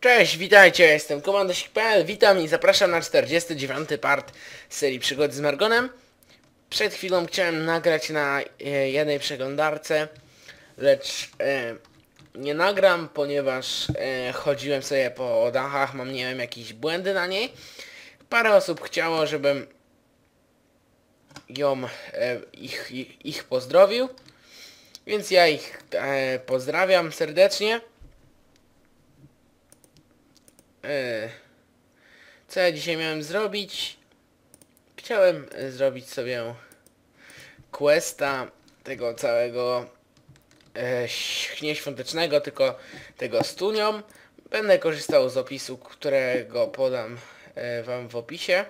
Cześć, witajcie, jestem komandosik.pl, witam i zapraszam na 49 part serii Przygody z Margonem. Przed chwilą chciałem nagrać na e, jednej przeglądarce, lecz e, nie nagram, ponieważ e, chodziłem sobie po dachach, mam nie wiem jakieś błędy na niej. Parę osób chciało, żebym ją, e, ich, ich, ich pozdrowił, więc ja ich e, pozdrawiam serdecznie. E, Co ja dzisiaj miałem zrobić? Chciałem e, zrobić sobie questa tego całego e, śnie świątecznego, tylko tego z Tunią. Będę korzystał z opisu, którego podam wam w opisie.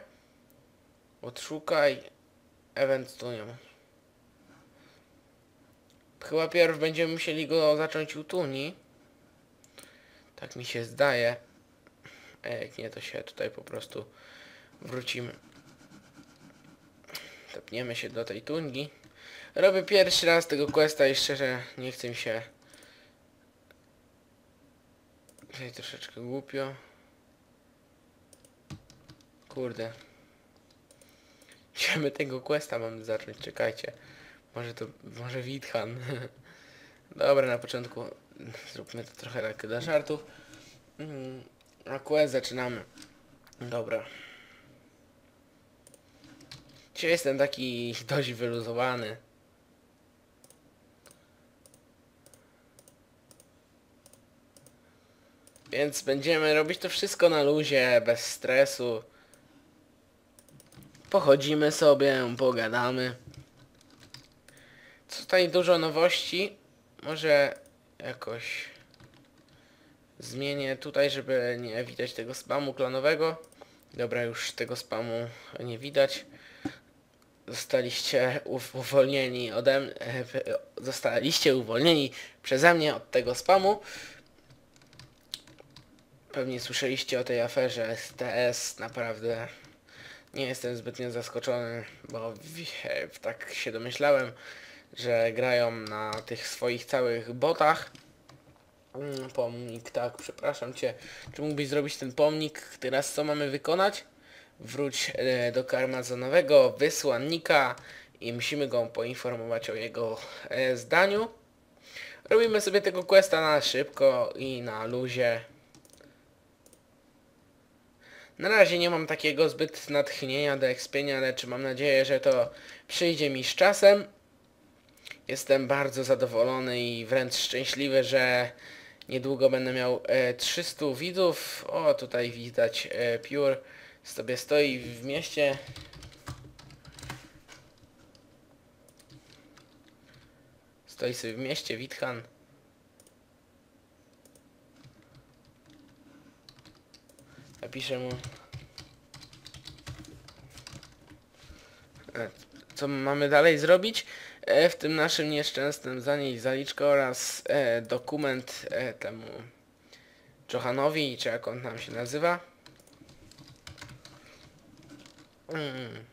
Odszukaj event z Tunią. Chyba pierw będziemy musieli go zacząć u Tuni. Tak mi się zdaje. A jak nie, to się tutaj po prostu wrócimy. Tepniemy się do tej tungi. Robię pierwszy raz tego questa i szczerze nie chcę mi się... Tutaj troszeczkę głupio. Kurde. Gdzie my tego questa mamy zacząć? Czekajcie. Może to... może Withan. Dobra, na początku zróbmy to trochę tak dla żartów. Mm, A quest zaczynamy. Dobra. Dzisiaj jestem taki dość wyluzowany. Więc będziemy robić to wszystko na luzie, bez stresu. Pochodzimy sobie, pogadamy. Tutaj dużo nowości. Może jakoś zmienię tutaj, żeby nie widać tego spamu klanowego. Dobra, już tego spamu nie widać. Zostaliście uw- uwolnieni ode mnie, zostaliście uwolnieni przeze mnie od tego spamu. Pewnie słyszeliście o tej aferze STS, naprawdę nie jestem zbytnio zaskoczony, bo w, tak się domyślałem, że grają na tych swoich całych botach. Mm, Pomnik, tak, przepraszam cię. Czy mógłbyś zrobić ten pomnik? Teraz co mamy wykonać? Wróć e, do karmazonowego wysłannika i musimy go poinformować o jego e, zdaniu. Robimy sobie tego questa na szybko i na luzie. Na razie nie mam takiego zbyt natchnienia do expienia, lecz mam nadzieję, że to przyjdzie mi z czasem. Jestem bardzo zadowolony i wręcz szczęśliwy, że niedługo będę miał e, 300 widzów. O, tutaj widać e, Pure sobie stoi w mieście. Stoi sobie w mieście Withan. Napiszę mu. E, Co mamy dalej zrobić? E, w tym naszym nieszczęsnym zanieść zaliczkę oraz e, dokument e, temu Johanowi, czy jak on tam się nazywa. Mm,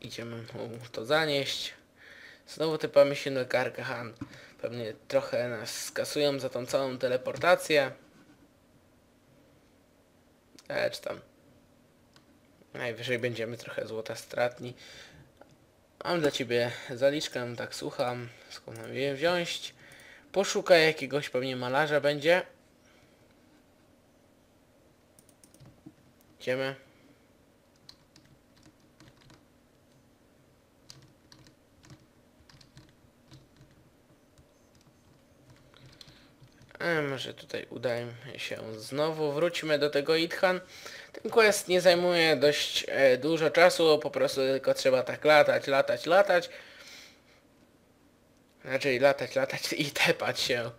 idziemy mu to zanieść. Znowu typamy się do Gargahan. Pewnie trochę nas skasują za tą całą teleportację. E, czy tam. Najwyżej będziemy trochę złota stratni. Mam dla ciebie zaliczkę, tak słucham. Skąd mam je wziąć? Poszukaj jakiegoś pewnie malarza będzie. Idziemy. E, może tutaj uda się znowu. Wróćmy do tego Ithan. Ten quest nie zajmuje dość e, dużo czasu, po prostu tylko trzeba tak latać, latać, latać. Raczej latać, latać i tepać się.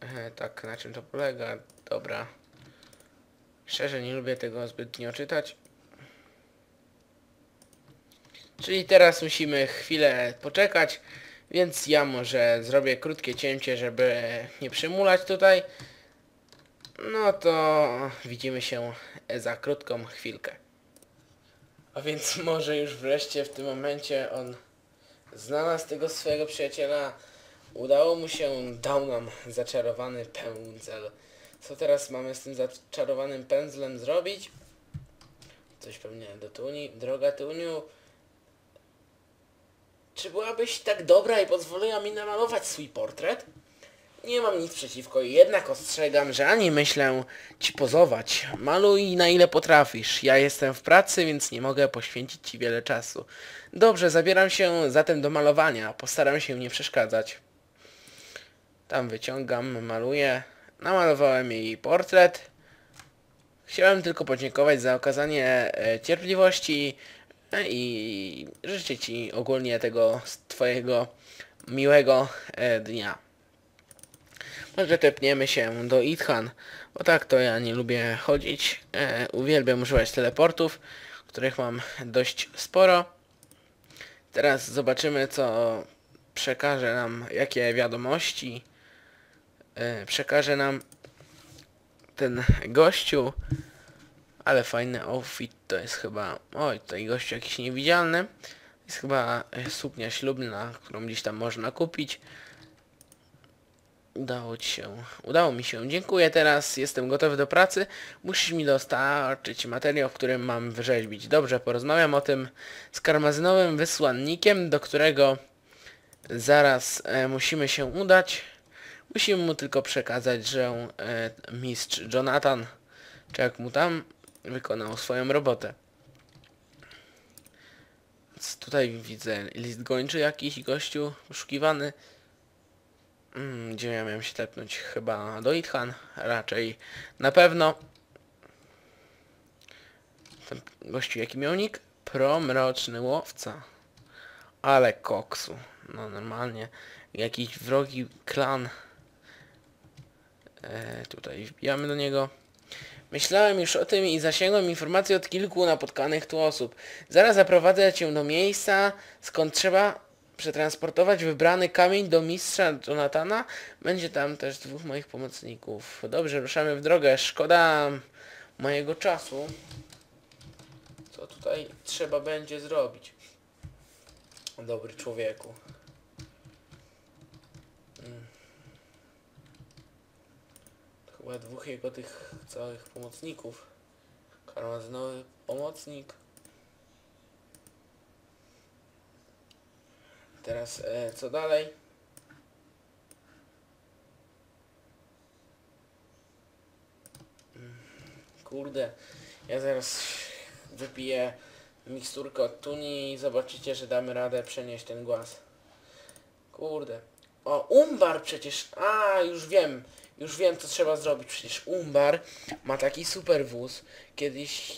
E, tak, na czym to polega? Dobra. Szczerze nie lubię tego zbytnio czytać. Czyli teraz musimy chwilę poczekać, więc ja może zrobię krótkie cięcie, żeby nie przymulać tutaj. No to widzimy się za krótką chwilkę. A więc może już wreszcie w tym momencie on znalazł tego swojego przyjaciela. Udało mu się, dał nam zaczarowany pędzel. Co teraz mamy z tym zaczarowanym pędzlem zrobić? Coś pewnie do Tuni. Droga Tuniu, czy byłabyś tak dobra i pozwoliła mi namalować swój portret? Nie mam nic przeciwko, jednak ostrzegam, że ani myślę ci pozować. Maluj na ile potrafisz. Ja jestem w pracy, więc nie mogę poświęcić ci wiele czasu. Dobrze, zabieram się zatem do malowania. Postaram się nie przeszkadzać. Tam wyciągam, maluję. Namalowałem jej portret. Chciałem tylko podziękować za okazanie e, cierpliwości e, i życzę Ci ogólnie tego Twojego miłego e, dnia. Może tepniemy się do Ithan, bo tak to ja nie lubię chodzić. E, uwielbiam używać teleportów, których mam dość sporo. Teraz zobaczymy co przekaże nam, jakie wiadomości e, przekaże nam ten gościu. Ale fajny outfit to jest chyba... Oj, tutaj gościu jakiś niewidzialny. Jest chyba e, suknia ślubna, którą gdzieś tam można kupić. Udało ci się. Udało mi się. Dziękuję teraz. Jestem gotowy do pracy. Musisz mi dostarczyć materiał, w którym mam wyrzeźbić. Dobrze, porozmawiam o tym z karmazynowym wysłannikiem, do którego zaraz e, musimy się udać. Musimy mu tylko przekazać, że e, mistrz Jonathan, czy jak mu tam, wykonał swoją robotę. Więc tutaj widzę list gończy jakiś, gościu poszukiwany. Mm, gdzie ja miałem się tepnąć? Chyba do Ithan, raczej na pewno. Ten gościu jaki miał nick? Promroczny łowca. Ale koksu. No normalnie. Jakiś wrogi klan. E, tutaj wbijamy do niego. Myślałem już o tym i zasięgłem informacji od kilku napotkanych tu osób. Zaraz zaprowadzę cię do miejsca, skąd trzeba przetransportować wybrany kamień do mistrza Jonathana. Będzie tam też dwóch moich pomocników. Dobrze, ruszamy w drogę. Szkoda mojego czasu. Co tutaj trzeba będzie zrobić? Dobry człowieku. Mm. Chyba dwóch jego tych całych pomocników. Karmazynowy pomocnik. Teraz e, co dalej? Mm, Kurde, ja zaraz wypiję miksturkę od tuni i zobaczycie, że damy radę przenieść ten głaz. Kurde. O, Umbar przecież. A, już wiem. Już wiem, co trzeba zrobić. Przecież Umbar ma taki super wóz. Kiedyś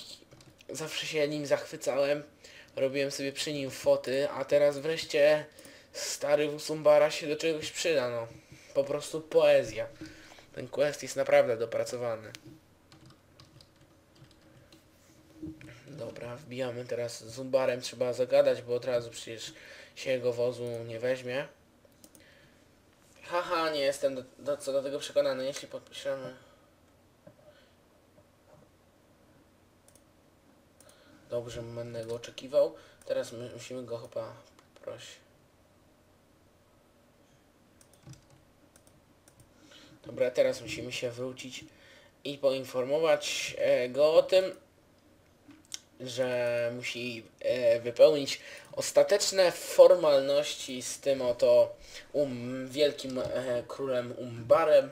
zawsze się nim zachwycałem. Robiłem sobie przy nim foty, a teraz wreszcie stary wóz Umbara się do czegoś przyda, no. Po prostu poezja. Ten quest jest naprawdę dopracowany. Dobra, wbijamy teraz z Umbarem. Trzeba zagadać, bo od razu przecież się jego wozu nie weźmie. Haha, nie jestem do, do, co do tego przekonany. Jeśli podpiszemy... Dobrze, będę go oczekiwał. Teraz my, musimy go chyba prosić. Dobra, teraz musimy się wrócić i poinformować e, go o tym, że musi e, wypełnić ostateczne formalności z tym oto um, wielkim e, królem Umbarem.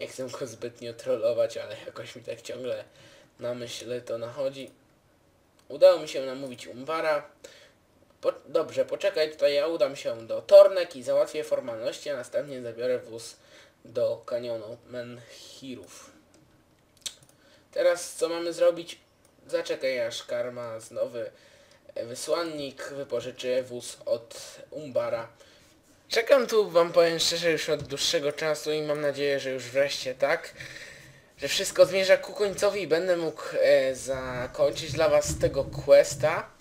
Nie chcę go zbytnio trollować, ale jakoś mi tak ciągle na myśl to nachodzi. Udało mi się namówić Umbara. Po, dobrze, poczekaj, tutaj ja udam się do Tornek i załatwię formalności, a następnie zabiorę wóz do kanionu Menhirów. Teraz co mamy zrobić? Zaczekaj aż karma znowu wysłannik wypożyczy wóz od Umbara. Czekam tu, wam powiem szczerze, już od dłuższego czasu i mam nadzieję, że już wreszcie tak, że wszystko zmierza ku końcowi i będę mógł e, zakończyć dla was tego questa.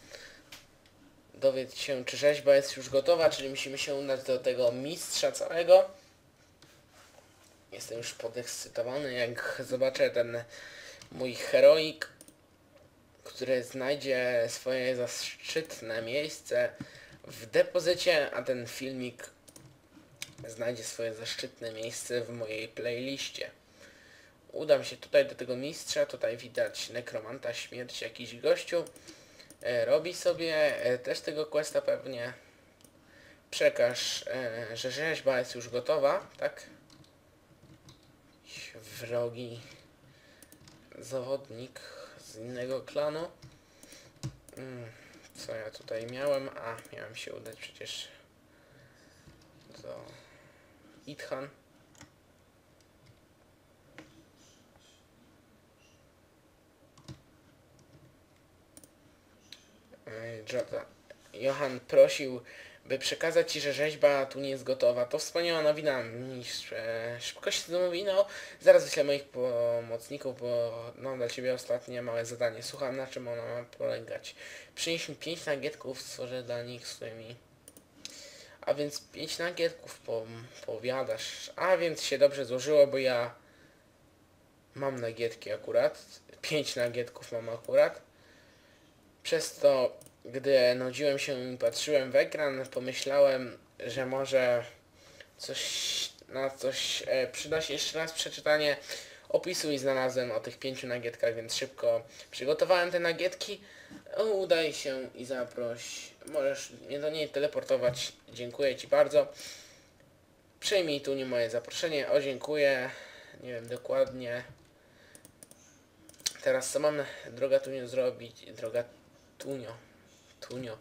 Dowiedz się, czy rzeźba jest już gotowa, czyli musimy się udać do tego mistrza całego. Jestem już podekscytowany, jak zobaczę ten mój heroik, który znajdzie swoje zaszczytne miejsce w depozycie, a ten filmik znajdzie swoje zaszczytne miejsce w mojej playliście. Udam się tutaj do tego mistrza, tutaj widać nekromanta śmierć, jakiś gościu. E, robi sobie e, też tego questa pewnie. Przekaż, e, że rzeźba jest już gotowa, tak? Wrogi zawodnik z innego klanu. Mm, Co ja tutaj miałem? A, miałem się udać przecież do Ithan. Johan prosił, by przekazać Ci, że rzeźba tu nie jest gotowa. To wspaniała nowina, mistrz. Szybko się zamówino. Zaraz wyślę moich pomocników, bo mam dla Ciebie ostatnie małe zadanie. Słucham, na czym ono ma polegać. Przynieś mi pięć nagietków, stworzę dla nich swoimi. A więc pięć nagietków po, powiadasz. A więc się dobrze złożyło, bo ja mam nagietki akurat. Pięć nagietków mam akurat. Przez to, gdy nudziłem się i patrzyłem w ekran, pomyślałem, że może coś na coś e, przyda się jeszcze raz przeczytanie opisu i znalazłem o tych pięciu nagietkach, więc szybko przygotowałem te nagietki. Udaj się i zaproś. Możesz mnie do niej teleportować. Dziękuję Ci bardzo. Przyjmij tu nie moje zaproszenie. O, dziękuję. Nie wiem dokładnie. Teraz co mam, droga Tunio, zrobić? Droga Tunio. Tunio.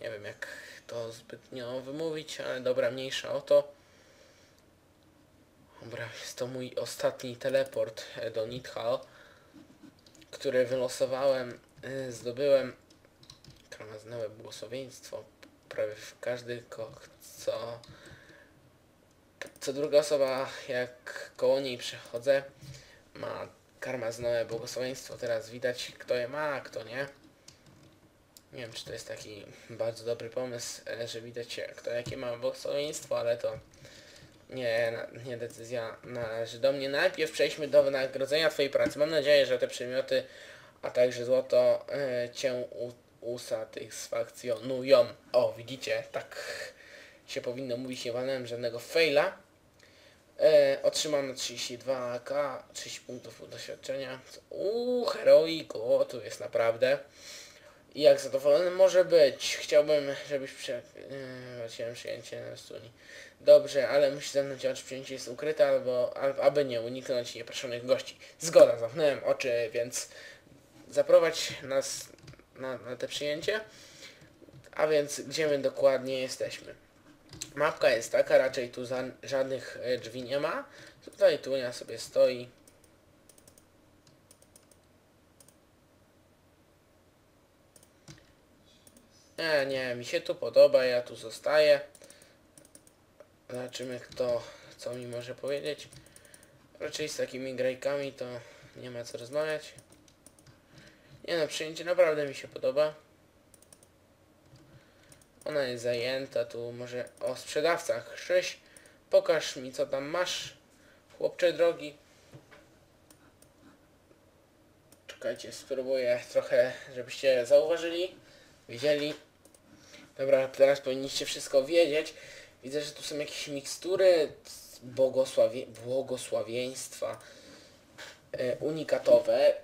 Nie wiem jak to zbytnio wymówić, ale dobra, mniejsza o to. Dobra, jest to mój ostatni teleport e, do Nidhal, który wylosowałem, e, zdobyłem karmazynowe błogosławieństwo. Prawie w każdy, co, co druga osoba, jak koło niej przechodzę, ma karmazynowe błogosławieństwo. Teraz widać, kto je ma, a kto nie. Nie wiem, czy to jest taki bardzo dobry pomysł, że widać, kto jakie ma błogosławieństwo, ale to nie, nie decyzja należy do mnie. Najpierw przejdźmy do wynagrodzenia Twojej pracy. Mam nadzieję, że te przedmioty, a także złoto e, Cię usatysfakcjonują. O, widzicie, tak się powinno mówić, nie walnąłem żadnego faila. E, otrzymano 32k, 30 punktów doświadczenia. Uuu, heroik, o, tu jest naprawdę. I jak zadowolony może być? Chciałbym, żebyś prze... Yy, przyjęcie na studni. Dobrze, ale musi ze mną działać, czy przyjęcie jest ukryte, albo, aby nie uniknąć nieproszonych gości. Zgoda, zamknąłem oczy, więc zaprowadź nas na, na te przyjęcie. A więc gdzie my dokładnie jesteśmy? Mapka jest taka, raczej tu żadnych e, drzwi nie ma. Tutaj Tunia sobie stoi. Nie, nie, mi się tu podoba, ja tu zostaję. Zobaczymy kto, co mi może powiedzieć. Raczej z takimi grajkami to nie ma co rozmawiać. Nie no, przyjęcie naprawdę mi się podoba. Ona jest zajęta, tu może o sprzedawcach. Krzyś, pokaż mi co tam masz, chłopcze drogi. Czekajcie, spróbuję trochę, żebyście zauważyli, widzieli. Dobra, teraz powinniście wszystko wiedzieć. Widzę, że tu są jakieś mikstury błogosławie, błogosławieństwa e, unikatowe.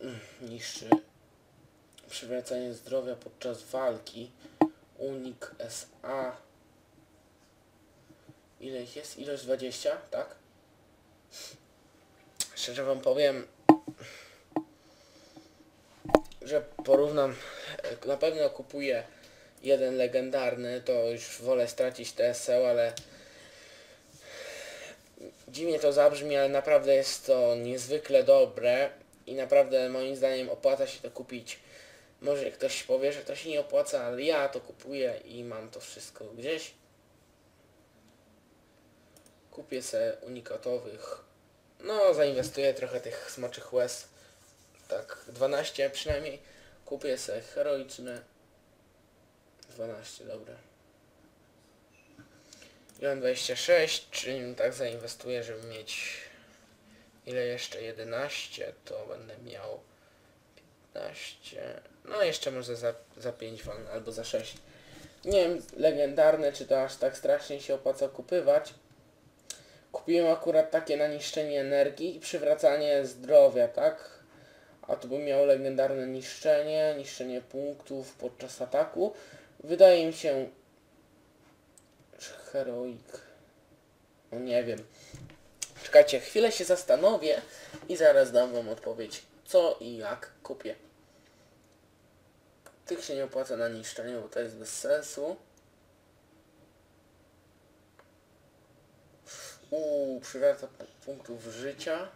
Mm, Niższy przywracanie zdrowia podczas walki. Unik SA. Ile ich jest? Ilość 20, tak? Szczerze wam powiem, że porównam, e, na pewno kupuję jeden legendarny, to już wolę stracić TSL, ale dziwnie to zabrzmi, ale naprawdę jest to niezwykle dobre i naprawdę moim zdaniem opłaca się to kupić. Może ktoś powie, że to się nie opłaca, ale ja to kupuję i mam to wszystko gdzieś. Kupię se unikatowych. No, zainwestuję trochę tych smoczych łez. Tak, 12 przynajmniej. Kupię se heroiczne. 12, dobra. I mam 26, czyli tak zainwestuję, żeby mieć ile jeszcze 11, to będę miał 15. No jeszcze może za, za 5 wam albo za 6. Nie wiem, legendarne, czy to aż tak strasznie się opłaca kupywać. Kupiłem akurat takie na niszczenie energii i przywracanie zdrowia, tak? A tu bym miał legendarne niszczenie, niszczenie punktów podczas ataku. Wydaje mi się... Heroik? No nie wiem. Czekajcie, chwilę się zastanowię i zaraz dam wam odpowiedź, co i jak kupię. Tych się nie opłaca na niszczenie, bo to jest bez sensu. Uuu, przywraca pu- punktów życia.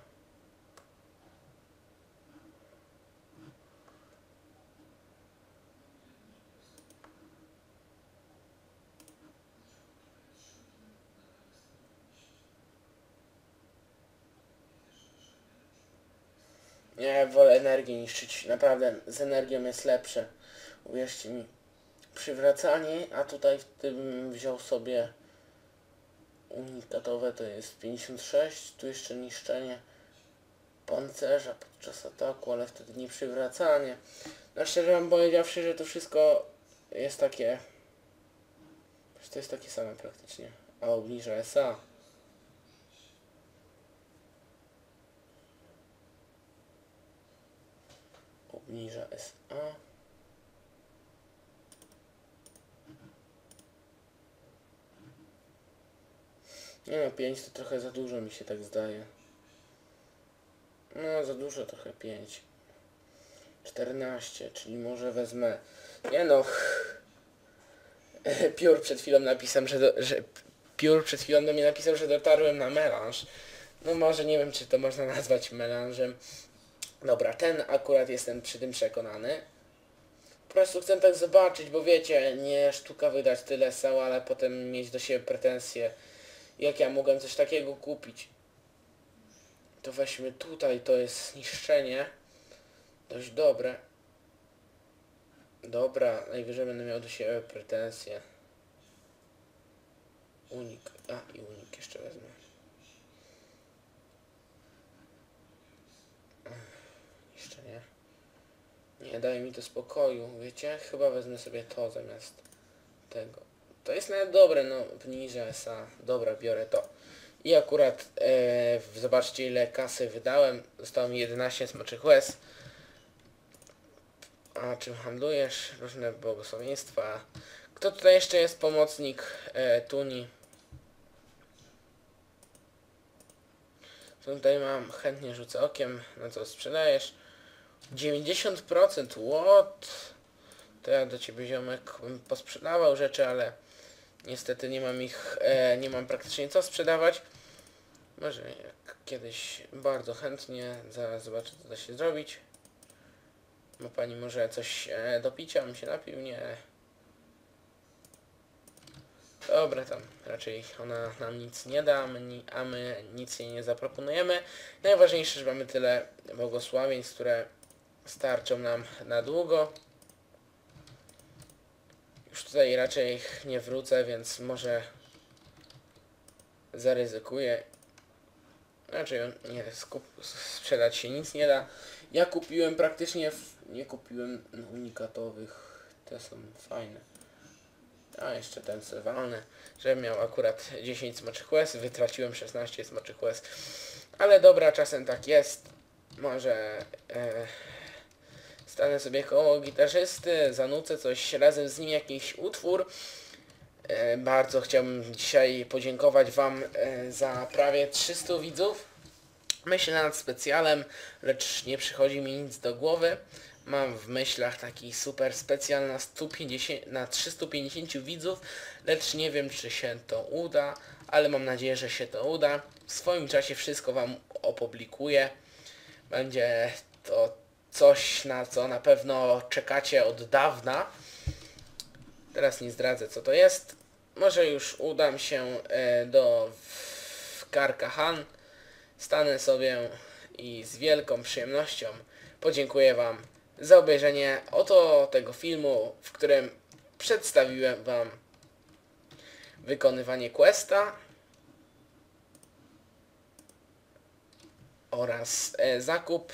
Nie, wolę energię niszczyć. Naprawdę, z energią jest lepsze. Uwierzcie mi. Przywracanie, a tutaj w tym wziął sobie unikatowe, to jest 56. Tu jeszcze niszczenie pancerza podczas ataku, ale wtedy nie przywracanie. No szczerze wam powiedziawszy, że to wszystko jest takie... to jest takie same praktycznie. A obniża SA. Obniża SA. Nie no, 5 to trochę za dużo mi się tak zdaje. No, za dużo trochę 5. 14, czyli może wezmę... Nie no... Piór przed chwilą napisał, że, do, że... Piór przed chwilą do mnie napisał, że dotarłem na melanż. No może nie wiem, czy to można nazwać melanżem. Dobra, ten akurat jestem przy tym przekonany. Po prostu chcę tak zobaczyć, bo wiecie, nie sztuka wydać tyle sał, ale potem mieć do siebie pretensje, jak ja mogłem coś takiego kupić. To weźmy tutaj, to jest zniszczenie. Dość dobre. Dobra, najwyżej będę miał do siebie pretensje. Unik, a i unik jeszcze wezmę. Jeszcze nie. Nie daje mi to spokoju, wiecie? Chyba wezmę sobie to zamiast tego. To jest nawet dobre, no obniżę SA. Dobra, biorę to. I akurat e, zobaczcie ile kasy wydałem. Zostało mi 11 smoczych łez. A czym handlujesz? Różne błogosławieństwa. Kto tutaj jeszcze jest pomocnik e, Tuni? Tutaj mam? Chętnie rzucę okiem. Na co sprzedajesz? 90% what? To ja do ciebie ziomek bym posprzedawał rzeczy, ale niestety nie mam ich, e, nie mam praktycznie co sprzedawać. Może jak kiedyś bardzo chętnie, zaraz zobaczę co da się zrobić. Ma pani może coś e, do picia, bym się napił? Nie. Dobra, tam raczej ona nam nic nie da, a my, nic jej nie zaproponujemy. Najważniejsze, że mamy tyle błogosławieństw, które starczą nam na długo. Już tutaj raczej nie wrócę, więc może zaryzykuję. On- nie, sprzedać się nic nie da. Ja kupiłem praktycznie, w, nie kupiłem unikatowych, te są fajne. A jeszcze ten se walnę, żebym miał akurat 10 smoczych łez, wytraciłem 16 smoczych łez. Ale dobra, czasem tak jest. Może e, stanę sobie koło gitarzysty, zanucę coś razem z nim, jakiś utwór. E, bardzo chciałbym dzisiaj podziękować Wam e, za prawie 300 widzów. Myślę nad specjalem, lecz nie przychodzi mi nic do głowy. Mam w myślach taki super specjal na, 150, na 350 widzów, lecz nie wiem czy się to uda, ale mam nadzieję, że się to uda. W swoim czasie wszystko Wam opublikuję. Będzie to coś, na co na pewno czekacie od dawna. Teraz nie zdradzę co to jest. Może już udam się e, do Karkahan. Stanę sobie i z wielką przyjemnością podziękuję Wam za obejrzenie oto tego filmu, w którym przedstawiłem Wam wykonywanie questa oraz e, zakup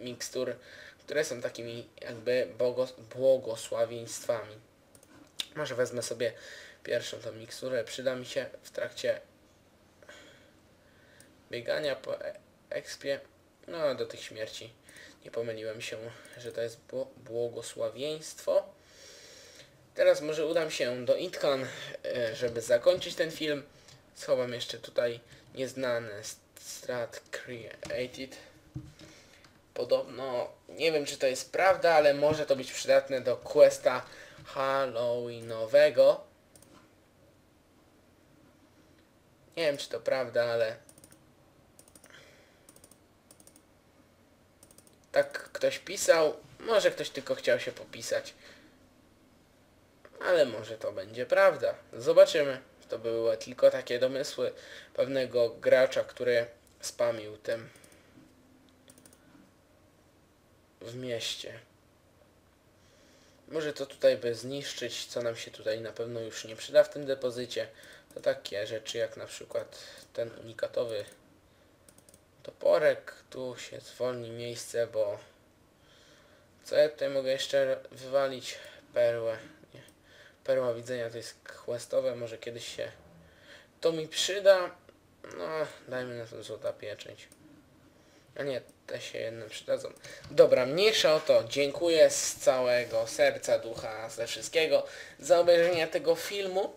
mikstur, które są takimi jakby błogos- błogosławieństwami. Może wezmę sobie pierwszą tą miksturę. Przyda mi się w trakcie biegania po ekspie. No, do tych śmierci. Nie pomyliłem się, że to jest bło- błogosławieństwo. Teraz może udam się do Intkan, e, żeby zakończyć ten film. Schowam jeszcze tutaj nieznane strat created. Podobno, nie wiem czy to jest prawda, ale może to być przydatne do questa Halloweenowego. Nie wiem czy to prawda, ale tak ktoś pisał. Może ktoś tylko chciał się popisać. Ale może to będzie prawda. Zobaczymy. To były tylko takie domysły pewnego gracza, który spamił tym w mieście. Może to tutaj by zniszczyć, co nam się tutaj na pewno już nie przyda w tym depozycie. To takie rzeczy jak na przykład ten unikatowy toporek. Tu się zwolni miejsce, bo co ja tutaj mogę jeszcze wywalić? Perłę. Nie. Perła widzenia to jest questowe, może kiedyś się to mi przyda. No, dajmy na to złota pieczęć. A nie, te się jedne przydadzą. Dobra, mniejsza o to. Dziękuję z całego serca, ducha, ze wszystkiego za obejrzenie tego filmu.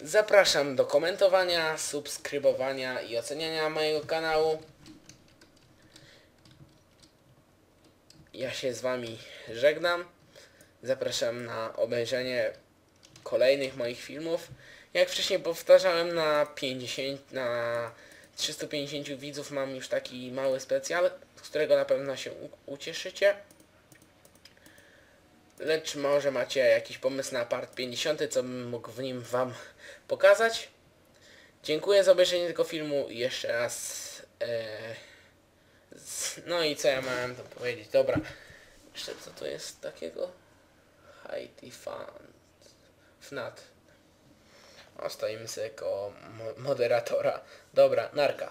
Zapraszam do komentowania, subskrybowania i oceniania mojego kanału. Ja się z Wami żegnam. Zapraszam na obejrzenie kolejnych moich filmów. Jak wcześniej powtarzałem, na 50, na 350 widzów mam już taki mały specjal, z którego na pewno się ucieszycie. Lecz może macie jakiś pomysł na part 50, co bym mógł w nim Wam pokazać. Dziękuję za obejrzenie tego filmu jeszcze raz. E, z, no i co ja miałem tam powiedzieć? Dobra. Jeszcze co to jest takiego? Haiti Fund. FNAT. Ostoimy sobie koło mo- moderatora. Dobra, narka.